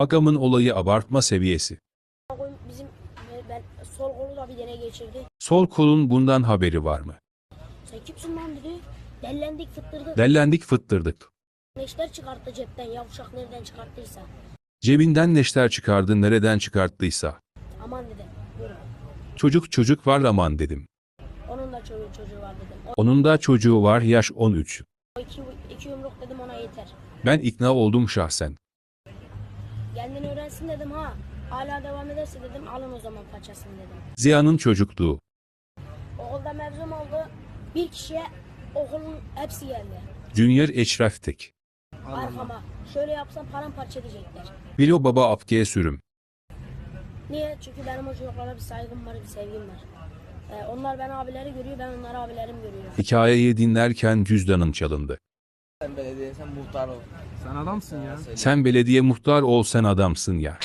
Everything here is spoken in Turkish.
Agamın olayı abartma seviyesi. Bizim ben sol kolu da bir deney geçirdi. Sol kolun bundan haberi var mı? Sen kimsin lan dedi. Dellendik fıttırdık. Dellendik fıttırdık. Neşter çıkarttı cepten yavuşak nereden çıkarttıysa. Cebinden neşter çıkardı nereden çıkarttıysa. Aman dedim. Buyurun. Çocuk çocuk var aman dedim. Onun da çocuğu, çocuğu var dedim. O Onun da çocuğu var yaş 13. iki, iki yumruk dedim ona yeter. Ben ikna oldum şahsen. Kendini öğrensin dedim ha. Hala devam ederse dedim alın o zaman paçasını dedim. Ziya'nın çocukluğu. Okulda mevzum oldu. Bir kişiye okulun hepsi geldi. Junior Eşref Tek. Arkama. Şöyle yapsam paramparça edecekler. Bilo Baba Apke'ye sürüm. Niye? Çünkü benim o çocuklara bir saygım var, bir sevgim var. Ee, onlar ben abileri görüyor, ben onları abilerim görüyor. Hikayeyi dinlerken cüzdanın çalındı. Sen belediye sen muhtar ol. Sen adamsın ya. Sen belediye muhtar ol sen adamsın ya.